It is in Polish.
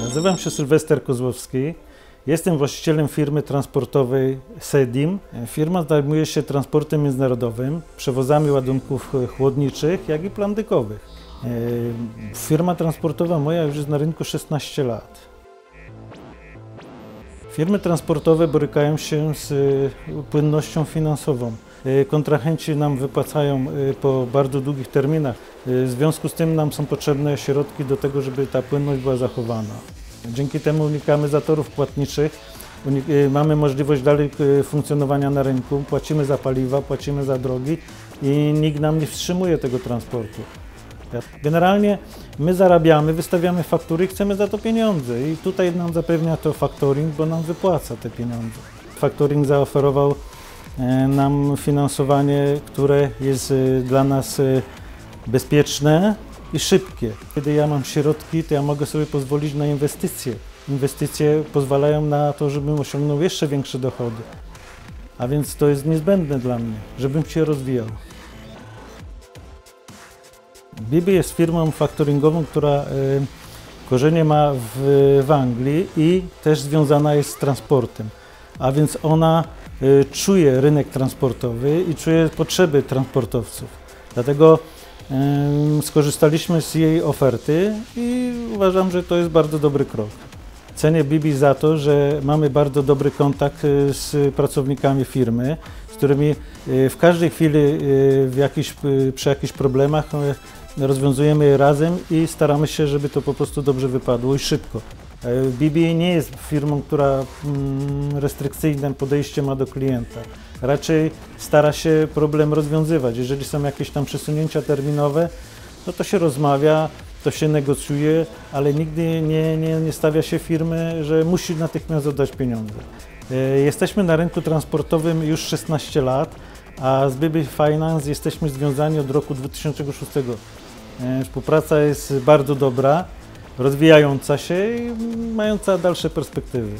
Nazywam się Sylwester Kozłowski. Jestem właścicielem firmy transportowej Sedim. Firma zajmuje się transportem międzynarodowym, przewozami ładunków chłodniczych, jak i plandykowych. E, Firma transportowa moja już jest na rynku 16 lat. Firmy transportowe borykają się z e, płynnością finansową. E, Kontrahenci nam wypłacają e, po bardzo długich terminach. E, W związku z tym nam są potrzebne środki do tego, żeby ta płynność była zachowana. Dzięki temu unikamy zatorów płatniczych, mamy możliwość dalej funkcjonowania na rynku, płacimy za paliwa, płacimy za drogi i nikt nam nie wstrzymuje tego transportu. Generalnie my zarabiamy, wystawiamy faktury i chcemy za to pieniądze i tutaj nam zapewnia to factoring, bo nam wypłaca te pieniądze. Factoring zaoferował nam finansowanie, które jest e, dla nas e, bezpieczne i szybkie. Kiedy ja mam środki, to ja mogę sobie pozwolić na inwestycje. Inwestycje pozwalają na to, żebym osiągnął jeszcze większe dochody. A więc to jest niezbędne dla mnie, żebym się rozwijał. Bibi jest firmą faktoringową, która e, korzenie ma w, w Anglii i też związana jest z transportem. A więc ona e, czuje rynek transportowy i czuje potrzeby transportowców. Dlatego skorzystaliśmy z jej oferty i uważam, że to jest bardzo dobry krok. Cenię Bibi za to, że mamy bardzo dobry kontakt e, z pracownikami firmy, z którymi e, w każdej chwili w jakiś, e, przy jakichś problemach rozwiązujemy je razem i staramy się, żeby to po prostu dobrze wypadło i szybko. E, Bibi nie jest firmą, która mm, restrykcyjne podejście ma do klienta. Raczej stara się problem rozwiązywać. Jeżeli są jakieś tam przesunięcia terminowe, no to się rozmawia, to się negocjuje, ale nigdy nie, nie, nie stawia się firmy, że musi natychmiast oddać pieniądze. E, Jesteśmy na rynku transportowym już 16 lat, a z BB Finance jesteśmy związani od roku 2006. E, Współpraca jest bardzo dobra, rozwijająca się i mająca dalsze perspektywy.